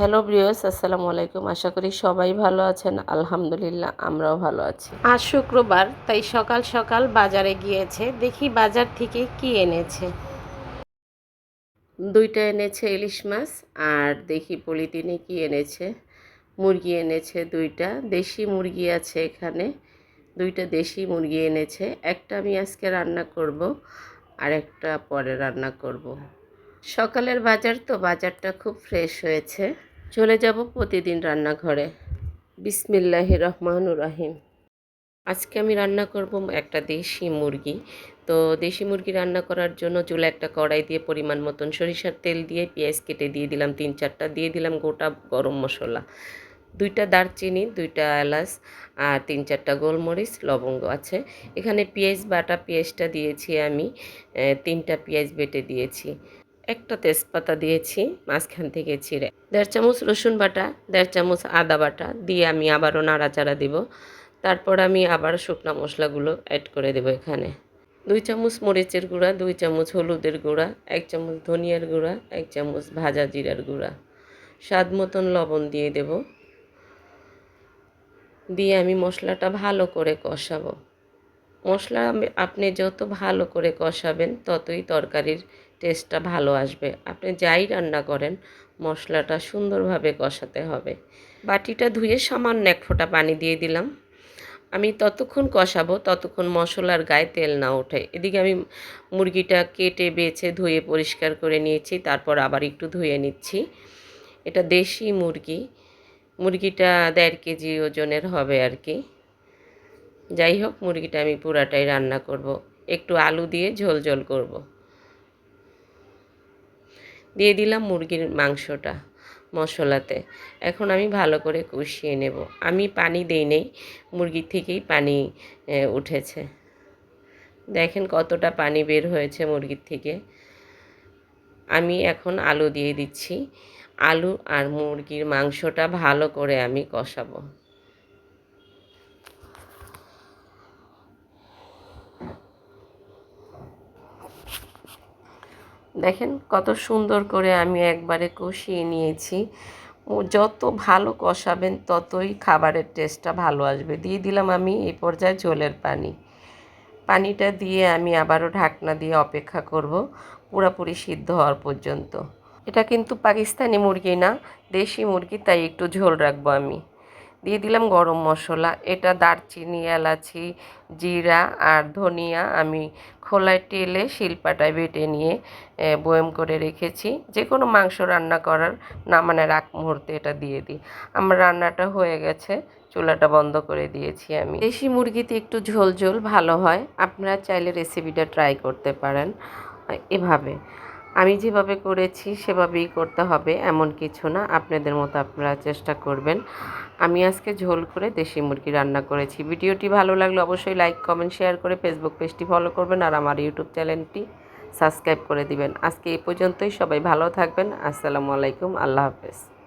Hello ব্রিয়স আসসালামু আলাইকুম। আশা করি সবাই ভালো আছেন। আলহামদুলিল্লাহ আমরাও ভালো আছি। আজ শুক্রবার তাই সকাল সকাল বাজারে গিয়েছে। দেখি বাজার থেকে কি এনেছে। দুইটা এনেছে ইলিশ মাছ আর দেখি পলিথিনে কি এনেছে। মুরগি এনেছে দুইটা। দেশি মুরগি আছে এখানে। দুইটা দেশি মুরগি এনেছে। একটা আমি আজকে রান্না করব আর একটা পরে রান্না করব। সকালের বাজার তো বাজারটা খুব ফ্রেশ হয়েছে। চলে যাব প্রতিদিন রান্নাঘরে। বিসমিল্লাহ রহমানুর রাহিম। আজকে আমি রান্না করব একটা দেশি মুরগি। তো দেশি মুরগি রান্না করার জন্য চুলা একটা কড়াই দিয়ে পরিমাণ মতন সরিষার তেল দিয়ে পেঁয়াজ কেটে দিয়ে দিলাম তিন চারটা। দিয়ে দিলাম গোটা গরম মশলা। দুইটা দারচিনি, দুইটা এলাচ আর তিন চারটা গোলমরিচ, লবঙ্গ আছে। এখানে পেঁয়াজ বাটা পেঁয়াজটা দিয়েছি আমি। তিনটা পেঁয়াজ বেটে দিয়েছি। একটা তেজপাতা দিয়েছি, মাঝখান থেকে ছিঁড়ে দেড় চামচ রসুন বাটা, দেড় চামচ আদা বাটা দিয়ে আমি আবারও নাড়াচাড়া দিব। তারপর আমি আবার শুকনা মশলাগুলো অ্যাড করে দেবো এখানে। দুই চামচ মরিচের গুঁড়া, দুই চামচ হলুদের গুঁড়া, এক চামচ ধনিয়ার গুঁড়া, এক চামচ ভাজা জিরার গুঁড়া। স্বাদ মতন লবণ দিয়ে দেব। দিয়ে আমি মশলাটা ভালো করে কষাবো। মশলা আপনি যত ভালো করে কষাবেন, ততই তরকারির টেস্টটা ভালো আসবে। আপনি যাই রান্না করেন, মশলাটা সুন্দরভাবে কষাতে হবে। বাটিটা ধুয়ে সামান্য এক ফোঁটা পানি দিয়ে দিলাম। আমি ততক্ষণ কষাবো, ততক্ষণ মশলার গায়ে তেল না ওঠে। এদিকে আমি মুরগিটা কেটে, বেছে, ধুয়ে পরিষ্কার করে নিয়েছি, তারপর আবার একটু ধুয়ে নিচ্ছি। এটা দেশি মুরগি। মুরগিটা দেড় কেজি ওজনের হবে আর কি। যাই হোক, মুরগিটা আমি পুরাটাই রান্না করব। একটু আলু দিয়ে ঝোল ঝোল করব। দিয়ে দিলাম মুরগির মাংসটা মশলাতে। এখন আমি ভালো করে কষিয়ে নেব। আমি পানি দেই নেই, মুরগির থেকেই পানি উঠেছে। দেখেন কতটা পানি বের হয়েছে মুরগির থেকে। আমি এখন আলু দিয়ে দিচ্ছি। আলু আর মুরগির মাংসটা ভালো করে আমি কষাবো। দেখেন কত সুন্দর করে আমি একবারে কষিয়ে নিয়েছি। যত ভালো কষাবেন ততই খাবারের টেস্টটা ভালো আসবে। দিয়ে দিলাম আমি এই পর্যায়ে ঝোলের পানি। পানিটা দিয়ে আমি আবারও ঢাকনা দিয়ে অপেক্ষা করব পুরাপুরি সিদ্ধ হওয়ার পর্যন্ত। এটা কিন্তু পাকিস্তানি মুরগি না, দেশি মুরগি, তাই একটু ঝোল রাখব আমি। দিয়ে দিলাম গরম মশলা। এটা দারচিনি, এলাচি, জিরা আর ধনিয়া আমি খোলায় টেলে শিলপাটায় বেটে নিয়ে বয়ম করে রেখেছি। যে কোনো মাংস রান্না করার নামানের আগ মুহূর্তে এটা দিয়ে দিই। আমার রান্নাটা হয়ে গেছে, চুলাটা বন্ধ করে দিয়েছি আমি। দেশি মুরগিতে একটু ঝোল ঝোল ভালো হয়, আপনারা চাইলে রেসিপিটা ট্রাই করতে পারেন, এভাবে। আমি যেভাবে করেছি, সেভাবেই করতে হবে, এমন কিছু না। আপনাদের মতো আপনারা চেষ্টা করবেন। আমি আজকে ঝোল করে দেশি মুরগি রান্না করেছি। ভিডিওটি ভালো লাগলে অবশ্যই লাইক, কমেন্ট, শেয়ার করে ফেসবুক পেজটি ফলো করবেন আর আমার ইউটিউব চ্যানেলটি সাবস্ক্রাইব করে দিবেন। আজকে এই পর্যন্তই। সবাই ভালো থাকবেন। আসসালামু আলাইকুম। আল্লাহ হাফেজ।